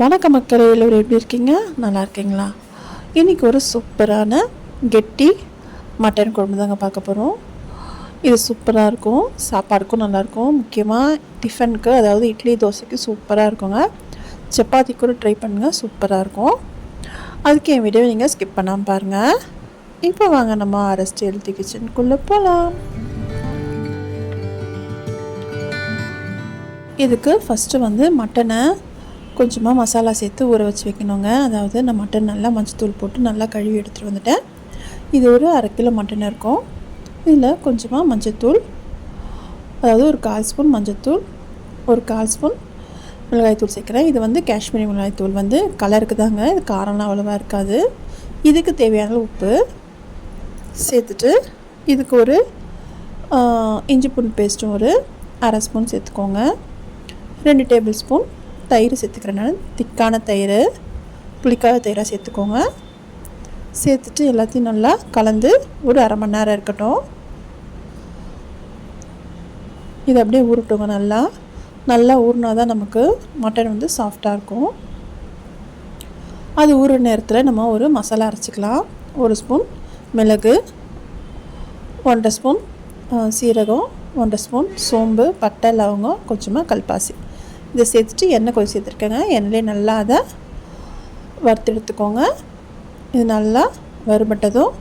வணக்க மக்களே எல்லோரும் எப்படி இருக்கீங்க? நல்லா இருக்கீங்களா? இன்றைக்கி ஒரு சூப்பரான கெட்டி மட்டன் குழம்பு தாங்க பார்க்க போகிறோம் இது சூப்பராக இருக்கும். சாப்பாடுக்கும் நல்லாயிருக்கும் முக்கியமாக டிஃபனுக்கு அதாவது இட்லி தோசைக்கு சூப்பராக இருக்குங்க. சப்பாத்தி கூட ட்ரை பண்ணுங்கள் சூப்பராக இருக்கும். அதுக்கு என் வீடியோ நீங்கள் ஸ்கிப் பண்ணாமல் பாருங்கள் இப்போ வாங்க நம்ம அரஸ்ட் ஹெல்த்தி கிச்சனுக்குள்ளே போகலாம் இதுக்கு ஃபஸ்ட்டு வந்து மட்டனை கொஞ்சமாக மசாலா சேர்த்து ஊற வச்சு வைக்கணுங்க. அதாவது நான் மட்டன் நல்லா மஞ்சத்தூள் போட்டு நல்லா கழுவி எடுத்துகிட்டு வந்துட்டேன். இது ஒரு அரை கிலோ மட்டன் இருக்கும். இதில் கொஞ்சமாக மஞ்சத்தூள் அதாவது ஒரு கால் ஸ்பூன் மஞ்சத்தூள் ஒரு கால் ஸ்பூன் மிளகாய்த்தூள் சேர்க்குறேன். இது வந்து காஷ்மீரி மிளகாய்த்தூள் வந்து கலருக்கு தாங்க. இது காரம்லாம் அவ்வளோவா இருக்காது. இதுக்கு தேவையான உப்பு சேர்த்துட்டு இதுக்கு ஒரு இஞ்சி பூண்டு பேஸ்ட்டும் ஒரு அரை ஸ்பூன் சேர்த்துக்கோங்க. ரெண்டு டேபிள் ஸ்பூன் தயிர் சேர்த்துக்கிறேன் நான். திக்கான தயிர் புளிக்காத தயிராக சேர்த்துக்கோங்க. சேர்த்துட்டு எல்லாத்தையும் நல்லா கலந்து ஒரு அரை மணி நேரம் இருக்கட்டும். இது அப்படியே ஊறட்டுங்க நல்லா. நல்லா ஊறினா தான் நமக்கு மட்டன் வந்து சாஃப்டாக இருக்கும். அது ஊறுற நேரத்தில் நம்ம ஒரு மசாலா அரைச்சிக்கலாம். ஒரு ஸ்பூன் மிளகு ஒன்றரை ஸ்பூன் சீரகம் ஒன்றரை ஸ்பூன் சோம்பு பட்டை லவங்கம் கொஞ்சமாக கல்பாசி. இதை சேர்த்துட்டு எண்ணெய் கொஞ்சம் சேர்த்துருக்கேங்க. எண்ணெயிலே நல்லா அதை வறுத்து எடுத்துக்கோங்க இது நல்லா வறுபட்டதும்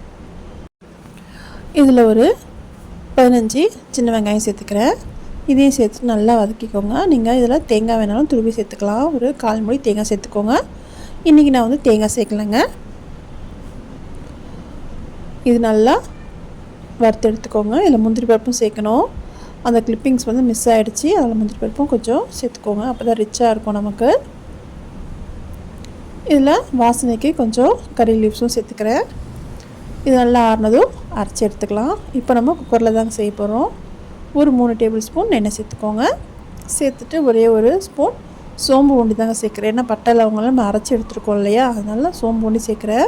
இதில் ஒரு பதினஞ்சு சின்ன வெங்காயம் சேர்த்துக்கிறேன். இதையும் சேர்த்து நல்லா வதக்கிக்கோங்க. நீங்கள் இதில் தேங்காய் வேணாலும் துருவி சேர்த்துக்கலாம். ஒரு கால் மொழி தேங்காய் சேர்த்துக்கோங்க. இன்றைக்கி நான் வந்து தேங்காய் சேர்க்கலைங்க. இது நல்லா வறுத்து எடுத்துக்கோங்க இதில் முந்திரி பருப்பும் சேர்க்கணும். அந்த கிளிப்பிங்ஸ் வந்து மிஸ் ஆகிடுச்சி அதில் மஞ்சள் பருப்பும் கொஞ்சம் சேர்த்துக்கோங்க. அப்போ தான் ரிச்சாக இருக்கும் நமக்கு. இதில் வாசனைக்கு கொஞ்சம் கறி லீவ்ஸும் சேர்த்துக்கிறேன். இது நல்லா ஆறுனதும் அரைச்சி எடுத்துக்கலாம். இப்போ நம்ம குக்கரில் தாங்க செய்ய போகிறோம் ஒரு மூணு டேபிள் ஸ்பூன் எண்ணெய் சேர்த்துக்கோங்க. சேர்த்துட்டு ஒரே ஒரு ஸ்பூன் சோம்பு உண்டி தாங்க சேர்க்குறேன். ஏன்னா பட்டையில் அவங்களாம் நம்ம அரைச்சி எடுத்துருக்கோம் இல்லையா? அதனால சோம்பு உண்டி சேர்க்குறேன்.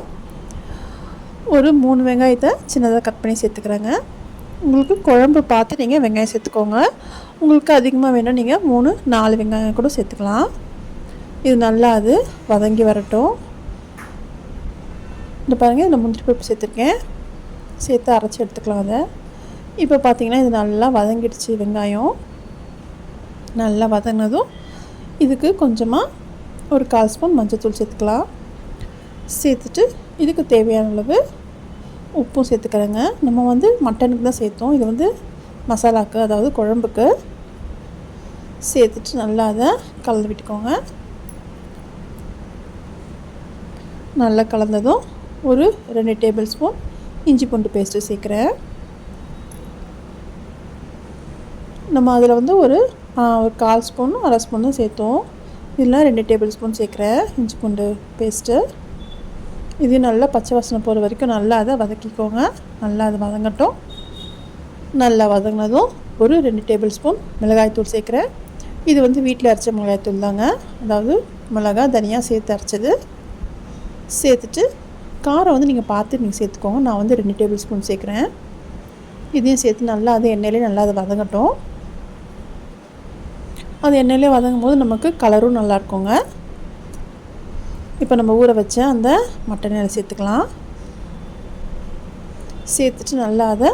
ஒரு மூணு வெங்காயத்தை சின்னதாக கட் பண்ணி சேர்த்துக்கிறேங்க. உங்களுக்கு குழம்பு பார்த்து நீங்கள் வெங்காயம் சேர்த்துக்கோங்க. உங்களுக்கு அதிகமாக வேணும் நீங்கள் மூணு நாலு வெங்காயம் கூட சேர்த்துக்கலாம். இது நல்லா அது வதங்கி வரட்டும். இந்த பாருங்கள் இந்த முந்திரி பருப்பு சேர்த்துருக்கேன். சேர்த்து அரைச்சி எடுத்துக்கலாம் அதை. இப்போ பார்த்தீங்கன்னா இது நல்லா வதங்கிடுச்சு வெங்காயம். நல்லா வதங்கினதும் இதுக்கு கொஞ்சமாக ஒரு கால் ஸ்பூன் மஞ்சள் சேர்த்துக்கலாம். சேர்த்துட்டு இதுக்கு தேவையான அளவு உப்பும் சேர்த்துக்கிறேங்க. நம்ம வந்து மட்டனுக்கு தான் சேர்த்தோம். இது வந்து மசாலாவுக்கு அதாவது குழம்புக்கு சேர்த்துட்டு நல்லா அதை கலந்து விட்டுக்கோங்க. நல்லா கலந்ததும் ஒரு ரெண்டு டேபிள் ஸ்பூன் இஞ்சி பூண்டு பேஸ்ட்டு சேர்க்குறேன். நம்ம அதில் வந்து ஒரு ஒரு கால் ஸ்பூன் அரை ஸ்பூன் தான் சேர்த்தோம். இதெல்லாம் ரெண்டு டேபிள் ஸ்பூன் சேர்க்குறேன். இஞ்சி பூண்டு பேஸ்ட்டு. இது நல்லா பச்சை வாசனை போகிற வரைக்கும் நல்லா அதை வதக்கிக்கோங்க. நல்லா அதை வதங்கட்டும். நல்லா வதங்கினதும் ஒரு ரெண்டு டேபிள் ஸ்பூன் மிளகாய்த்தூள் சேர்க்குறேன். இது வந்து வீட்டில் அரைச்ச மிளகாய்த்தூள் தாங்க. அதாவது மிளகாய் தனியாக சேர்த்து அரைச்சது. சேர்த்துட்டு காரம் வந்து நீங்கள் பார்த்து நீங்கள் சேர்த்துக்கோங்க. நான் வந்து ரெண்டு டேபிள் ஸ்பூன் சேர்க்குறேன். இதையும் சேர்த்து நல்லா அது எண்ணெயிலே நல்லா அதை வதங்கட்டும். அது எண்ணெயிலே வதங்கும் போது நமக்கு கலரும் நல்லா இருக்குங்க இப்போ நம்ம ஊற வச்ச அந்த மட்டன் இலை சேர்த்துக்கலாம். சேர்த்துட்டு நல்லா அதை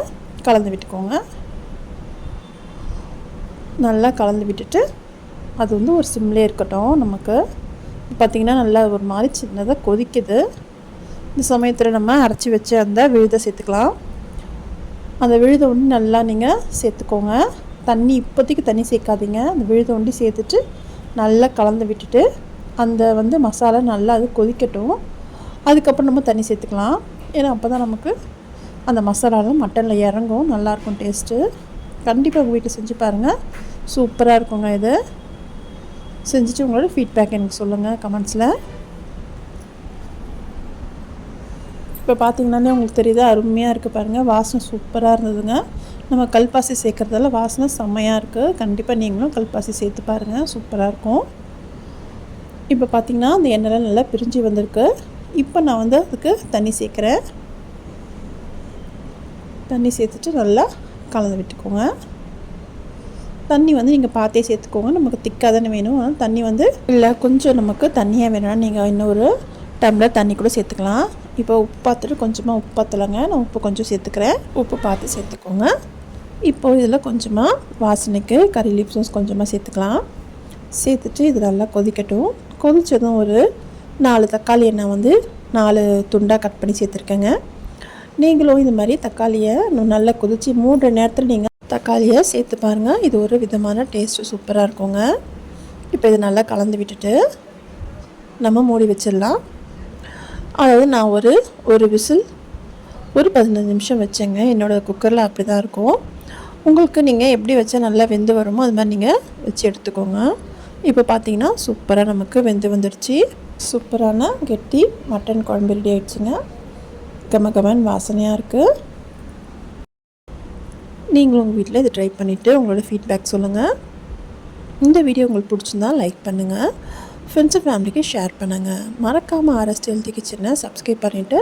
கலந்து விட்டுக்கோங்க. நல்லா கலந்து விட்டுட்டு அது வந்து ஒரு சிம்லே இருக்கட்டும். நமக்கு பார்த்திங்கன்னா நல்லா ஒரு மாதிரி சின்னதாக கொதிக்குது. இந்த சமயத்தில் நம்ம அரைச்சி வச்ச அந்த விழுதை சேர்த்துக்கலாம். அந்த விழுதை ஒன்று நல்லா நீங்கள் சேர்த்துக்கோங்க. தண்ணி இப்போதைக்கு தண்ணி சேர்க்காதீங்க. அந்த விழுதை ஒண்டி சேர்த்துட்டு நல்லா கலந்து விட்டுட்டு அந்த வந்து மசாலா நல்லா அது கொதிக்கட்டும். அதுக்கப்புறம் நம்ம தண்ணி சேர்த்துக்கலாம். ஏன்னா அப்போ தான் நமக்கு அந்த மசாலாலாம் மட்டனில் இறங்கும். நல்லாயிருக்கும் டேஸ்ட்டு. கண்டிப்பாக உங்கள் வீட்டில் செஞ்சு பாருங்கள் சூப்பராக இருக்குங்க இது. செஞ்சுட்டு உங்களோட ஃபீட்பேக் எனக்கு சொல்லுங்கள் கமெண்ட்ஸில் இப்போ பார்த்தீங்கன்னாலே உங்களுக்கு தெரியுது அருமையாக இருக்குது பாருங்கள் வாசனை சூப்பராக இருந்ததுங்க. நம்ம கல்பாசி சேர்க்குறதால வாசனை செம்மையாக இருக்குது கண்டிப்பாக நீங்களும் கல்பாசி சேர்த்து பாருங்கள் சூப்பராக இருக்கும். இப்போ பார்த்திங்கன்னா அந்த எண்ணெய்லாம் நல்லா பிரிஞ்சு வந்திருக்கு. இப்போ நான் வந்து அதுக்கு தண்ணி சேர்க்குறேன். தண்ணி சேர்த்துட்டு நல்லா கலந்து விட்டுக்கோங்க. தண்ணி வந்து நீங்கள் பார்த்தே சேர்த்துக்கோங்க. நமக்கு திக்காக தானே வேணும். ஆனால் தண்ணி வந்து இல்லை கொஞ்சம் நமக்கு தண்ணியாக வேணும்னா நீங்கள் இன்னொரு டம்ளர் தண்ணி கூட சேர்த்துக்கலாம். இப்போ உப்பு பார்த்துட்டு கொஞ்சமாக உப்பு பார்த்தலங்க நான் உப்பு கொஞ்சம் சேர்த்துக்கிறேன். உப்பு பார்த்து சேர்த்துக்கோங்க. இப்போது இதில் கொஞ்சமாக வாசனைக்கு கறி லீப்ஸும் கொஞ்சமாக சேர்த்துக்கலாம். சேர்த்துட்டு இது நல்லா கொதிக்கட்டும். கொதித்ததும் ஒரு நாலு தக்காளி எண்ணெய் வந்து நாலு துண்டாக கட் பண்ணி சேர்த்துருக்கேங்க. நீங்களும் இது மாதிரி தக்காளியை நல்லா கொதித்து மூன்று நேரத்தில் நீங்கள் தக்காளியை சேர்த்து பாருங்கள் இது ஒரு விதமான டேஸ்ட்டு சூப்பராக இருக்குங்க. இப்போ இது நல்லா கலந்து விட்டுட்டு நம்ம மூடி வச்சிடலாம். அதாவது நான் ஒரு ஒரு விசில் ஒரு பதினஞ்சு நிமிஷம் வச்சேங்க. என்னோடய குக்கரில் அப்படி தான் இருக்கும். உங்களுக்கு நீங்கள் எப்படி வச்சா நல்லா வெந்து வருமோ அது மாதிரி நீங்கள் வச்சு எடுத்துக்கோங்க. இப்போ பார்த்தீங்கன்னா சூப்பராக நமக்கு வெந்து வந்துடுச்சு. சூப்பரான கெட்டி மட்டன் குழம்பு ரெடி ஆயிடுச்சுங்க. கம கமன் வாசனையாக இருக்குது நீங்களும் உங்கள் வீட்டில் இதை ட்ரை பண்ணிவிட்டு உங்களோட ஃபீட்பேக் சொல்லுங்கள் இந்த வீடியோ உங்களுக்கு பிடிச்சிருந்தா லைக் பண்ணுங்கள் ஃப்ரெண்ட்ஸ் அண்ட் ஃபேமிலிக்கு ஷேர் பண்ணுங்கள் மறக்காமல் ஆர்எஸ்டி ஹெல்த்தி கிச்சனை சப்ஸ்கிரைப் பண்ணிவிட்டு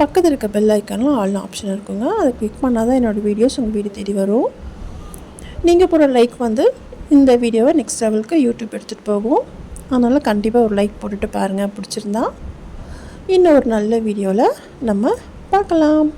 பக்கத்தில் இருக்க பெல் ஐக்கானும் ஆல் ஆப்ஷன் இருக்குங்க. அதை கிளிக் பண்ணால் தான் என்னோடய வீடியோஸ் உங்கள் வீடு தேடி வரும். நீங்கள் போகிற லைக் வந்து இந்த வீடியோவை நெக்ஸ்ட் லெவலுக்கு யூடியூப் எடுத்துகிட்டு போகும் அதனால் கண்டிப்பாக ஒரு லைக் போட்டுட்டு பாருங்கள் பிடிச்சிருந்தா இன்னும் ஒரு நல்ல வீடியோவில் நம்ம பார்க்கலாம்.